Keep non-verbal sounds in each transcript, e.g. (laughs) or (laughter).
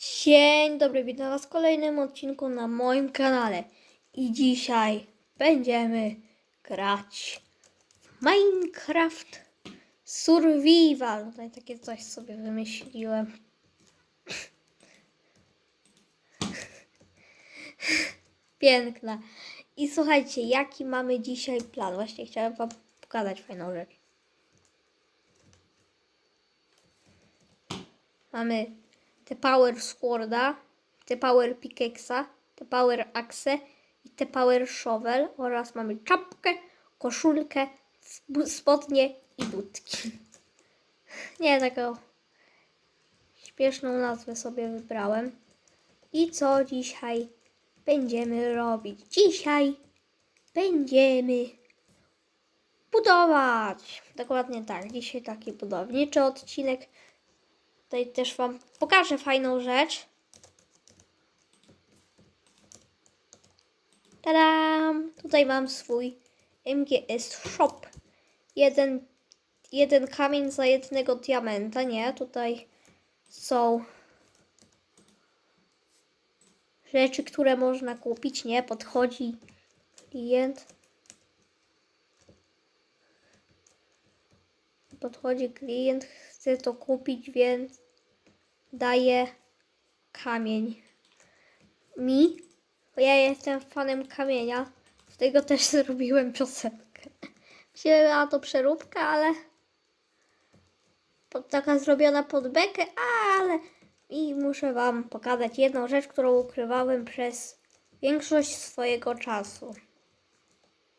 Dzień dobry, witam Was w kolejnym odcinku na moim kanale. I dzisiaj będziemy grać Minecraft Survival. Tutaj takie coś sobie wymyśliłem. (laughs) Piękne. I słuchajcie, jaki mamy dzisiaj plan? Właśnie chciałem Wam pokazać fajną rzecz. Mamy te Power Sworda, te Power Pickaxe'a, te Power Axe i te Power Shovel oraz mamy czapkę, koszulkę, sp- spodnie i butki. (laughs) Nie, taką śpieszną nazwę sobie wybrałem. I co dzisiaj będziemy robić? Dzisiaj będziemy budować. Dokładnie tak. Dzisiaj taki budowniczy odcinek. Tutaj też Wam pokażę fajną rzecz. Tadam! Tutaj mam swój MGS Shop. Jeden, jeden kamień za jednego diamenta, nie? Tutaj są rzeczy, które można kupić, nie? Podchodzi klient. Podchodzi klient, chce to kupić, więc daje kamień mi, bo ja jestem fanem kamienia. Z tego też (laughs) zrobiłem piosenkę. Wzięła to przeróbka, ale taka zrobiona pod bekę, ale i muszę Wam pokazać jedną rzecz, którą ukrywałem przez większość swojego czasu.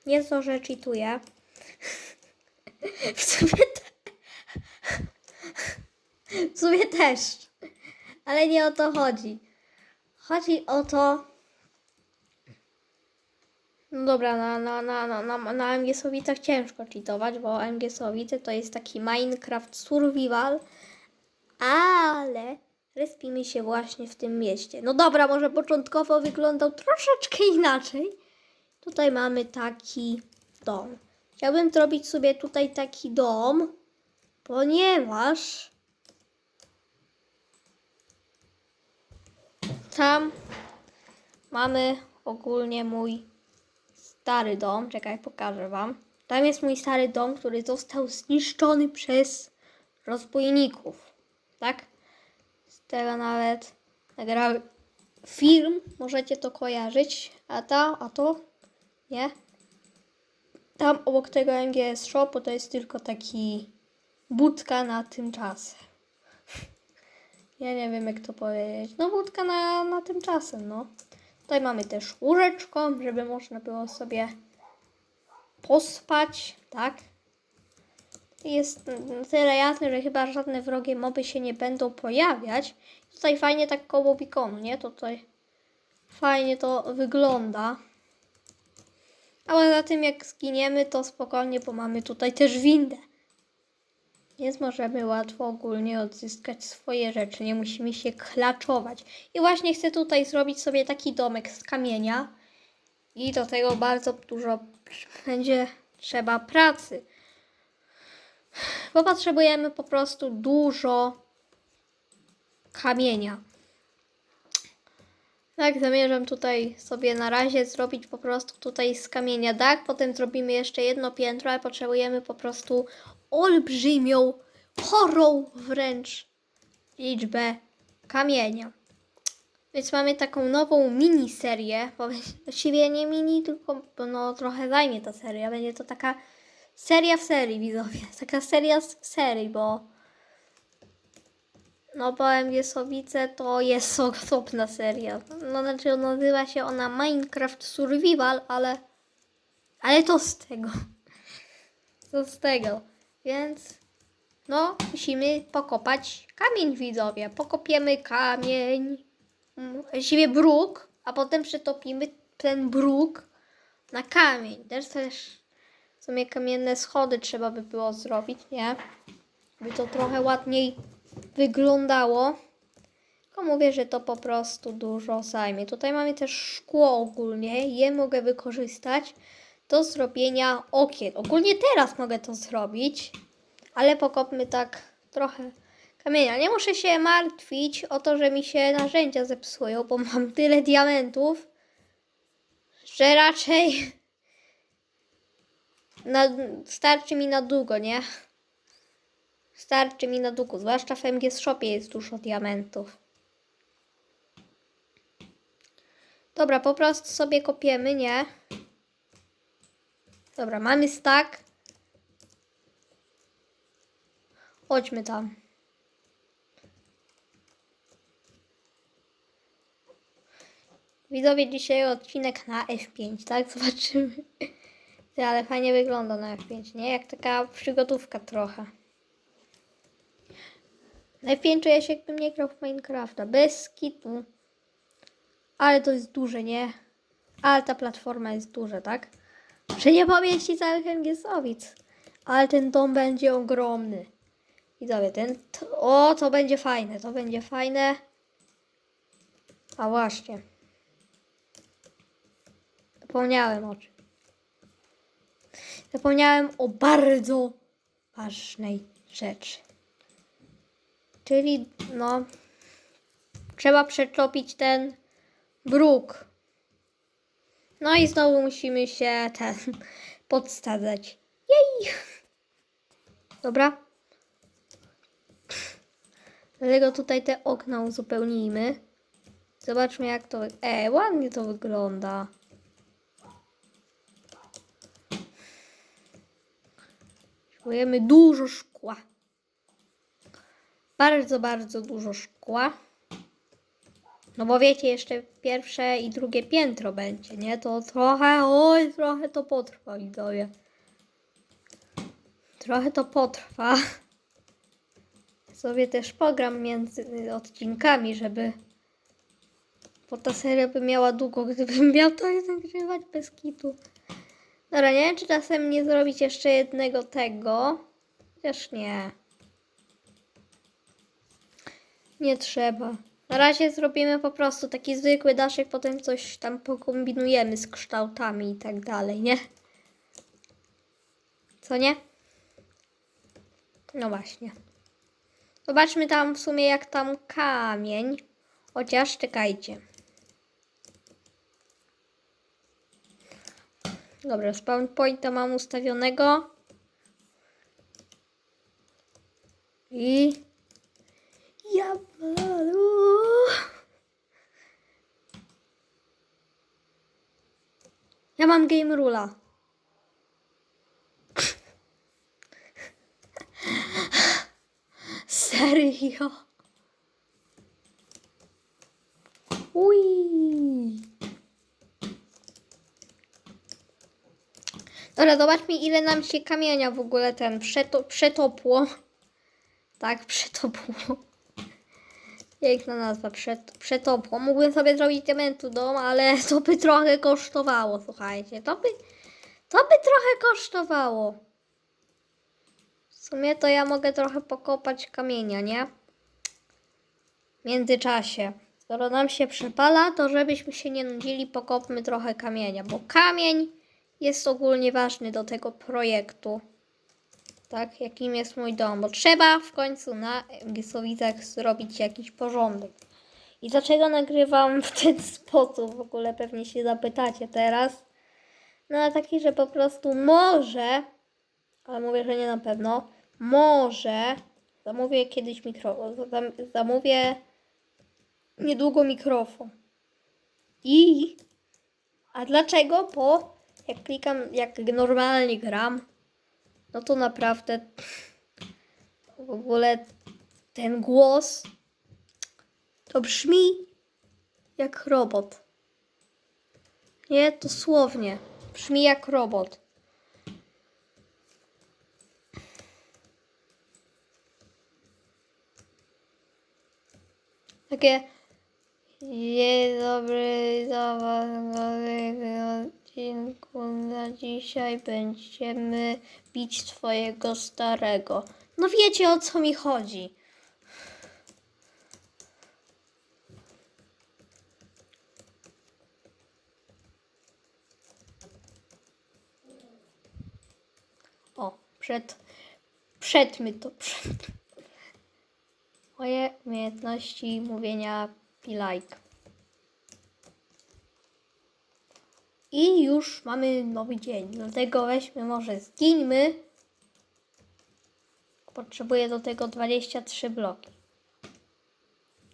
Nie to, że czytuję. (laughs) W sumie, te... w sumie też. Ale nie o to chodzi. Chodzi o to. No dobra, na, na, na, na, na, na MGS-owicach ciężko cheatować, bo MGS-owice to jest taki Minecraft Survival, ale respimy się właśnie w tym mieście. No dobra, może początkowo wyglądał troszeczkę inaczej. Tutaj mamy taki dom. Chciałbym zrobić sobie tutaj taki dom, ponieważ tam mamy ogólnie mój stary dom. Czekaj, pokażę Wam. Tam jest mój stary dom, który został zniszczony przez rozbójników. Tak? Z tego nawet nagrałem film. Możecie to kojarzyć. A ta, a to? Nie? Tam obok tego MGS Shopu to jest tylko taki budka na tymczasem. Ja nie wiem jak to powiedzieć. No budka na, na tymczasem, no. Tutaj mamy też łóżeczko, żeby można było sobie pospać, tak? Jest na tyle jasne, że chyba żadne wrogie moby się nie będą pojawiać. Tutaj fajnie tak koło bikonu, nie? Tutaj fajnie to wygląda. Ale za tym jak zginiemy, to spokojnie, bo mamy tutaj też windę. Więc możemy łatwo ogólnie odzyskać swoje rzeczy. Nie musimy się klaczować. I właśnie chcę tutaj zrobić sobie taki domek z kamienia. I do tego bardzo dużo będzie trzeba pracy. Bo potrzebujemy po prostu dużo kamienia. Tak, zamierzam tutaj sobie na razie zrobić po prostu tutaj z kamienia dach, potem zrobimy jeszcze jedno piętro, ale potrzebujemy po prostu olbrzymią, chorą wręcz liczbę kamienia. Więc mamy taką nową miniserię, właściwie nie mini, tylko no, trochę zajmie ta seria. Będzie to taka seria w serii, widzowie. (laughs) Taka seria z serii, bo no bo MGS-owice to jest osobna seria. No znaczy nazywa się ona Minecraft Survival, ale ale to z tego. (laughs) To z tego. Więc no musimy pokopać kamień widzowie. Pokopiemy kamień. mm, Właściwie bruk, a potem przetopimy ten bruk na kamień. Też też w sumie kamienne schody trzeba by było zrobić, nie? By to trochę ładniej wyglądało. Tylko mówię, że to po prostu dużo zajmie. Tutaj mamy też szkło ogólnie. Je mogę wykorzystać do zrobienia okien. Ogólnie teraz mogę to zrobić, ale pokopmy tak trochę kamienia. Nie muszę się martwić o to, że mi się narzędzia zepsują, bo mam tyle diamentów, że raczej (laughs) na, starczy mi na długo, nie? Starczy mi na długo, zwłaszcza w MG Shopie jest dużo diamentów. Dobra, po prostu sobie kopiemy, nie? Dobra, mamy stack. Chodźmy tam. Widzowie, dzisiaj odcinek na F5, tak? (laughs) Zobaczymy. Ty, ale fajnie wygląda na F5, nie? Jak taka przygotówka trochę. Na F5 czuję się jakbym nie grał w Minecrafta. Bez skitu. Ale to jest duże, nie? Ale ta platforma jest duża, tak? Że nie pomieści całych Engiesowic. Ale ten dom będzie ogromny. Widzowie, ten... O, to będzie fajne, to będzie fajne. A właśnie. Zapomniałem o czym. Zapomniałem o bardzo ważnej rzeczy. Czyli, no, trzeba przetopić ten bruk. No i znowu musimy się ten (laughs) podstadzać. Jej! Dobra. Dlatego tutaj te okna uzupełnijmy. Zobaczmy jak to... E, ładnie to wygląda. Potrzebujemy dużo szkła. Bardzo, bardzo dużo szkła. No bo wiecie, jeszcze pierwsze i drugie piętro będzie, nie? To trochę, oj, trochę to potrwa, widzowie. Trochę to potrwa. Sobie też pogram między odcinkami, żeby... Bo ta seria by miała długo, gdybym miał to nagrywać bez kitu. Dobra, nie wiem, czy czasem nie zrobić jeszcze jednego tego. Chociaż nie. Nie trzeba. Na razie zrobimy po prostu taki zwykły daszek, potem coś tam pokombinujemy z kształtami i tak dalej, nie? Co nie? No właśnie. Zobaczmy tam w sumie jak tam kamień. Chociaż czekajcie. Dobra, spawn pointa mam ustawionego. I ja malu. Ja mam game rula. (laughs) Serio? Ui. Dobra, zobaczmy ile nam się kamienia w ogóle ten przeto przetopło. Tak, przetopło. Piękna nazwa, przet przetopło. Mógłbym sobie zrobić diamentu dom, ale (laughs) to by trochę kosztowało, słuchajcie. To by, to by trochę kosztowało. W sumie to ja mogę trochę pokopać kamienia, nie? W międzyczasie. Skoro nam się przepala, to żebyśmy się nie nudzili, pokopmy trochę kamienia, bo kamień jest ogólnie ważny do tego projektu. Tak, jakim jest mój dom, bo trzeba w końcu na Gisowicach zrobić jakiś porządek. I dlaczego nagrywam w ten (laughs) sposób? W ogóle pewnie się zapytacie teraz. No taki, że po prostu może, ale mówię, że nie na pewno, może zamówię kiedyś mikro, zam- zamówię niedługo mikrofon. I a dlaczego? Bo jak klikam, jak normalnie gram, no to naprawdę w ogóle ten głos to brzmi jak robot. Nie, dosłownie. Brzmi jak robot. Takie Dzień dobry, w odcinku na dzisiaj będziemy bić twojego starego. No wiecie o co mi chodzi. O, przed, przedmy to, przed, moje umiejętności mówienia pilajk. I już mamy nowy dzień, dlatego weźmy może zgińmy. Potrzebuję do tego 23 bloki.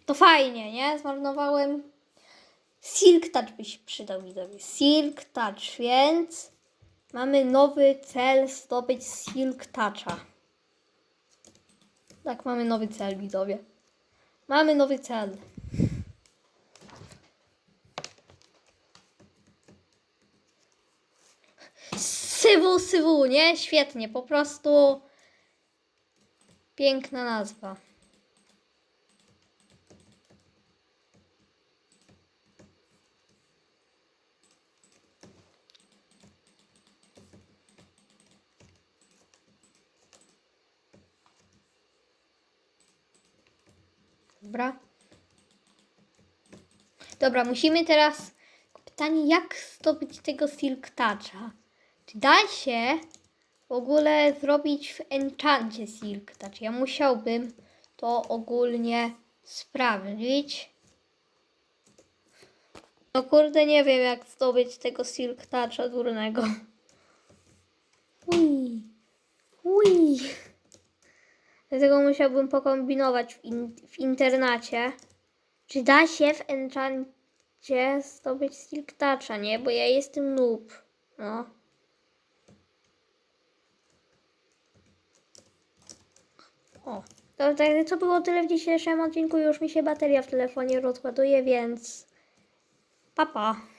To fajnie, nie? Zmarnowałem. Silk Touch by się przydał widzowie. Silk Touch, więc mamy nowy cel zdobyć Silk Toucha. Tak, mamy nowy cel, widzowie. Mamy nowy cel. Sywu, sywu, nie? Świetnie, po prostu piękna nazwa. Dobra. Dobra, musimy teraz. Pytanie, jak zdobyć tego Silk Toucha? Czy da się w ogóle zrobić w Enchancie Silk Touch? Ja musiałbym to ogólnie sprawdzić. No kurde, nie wiem jak zdobyć tego Silk Toucha durnego. Ui. Ui. Dlatego musiałbym pokombinować w, in, w internacie. Czy da się w Enchancie zdobyć Silk Toucha, nie? Bo ja jestem noob. No. O. To, to, to było tyle w dzisiejszym odcinku. Już mi się bateria w telefonie rozładuje, więc... Papa. Pa.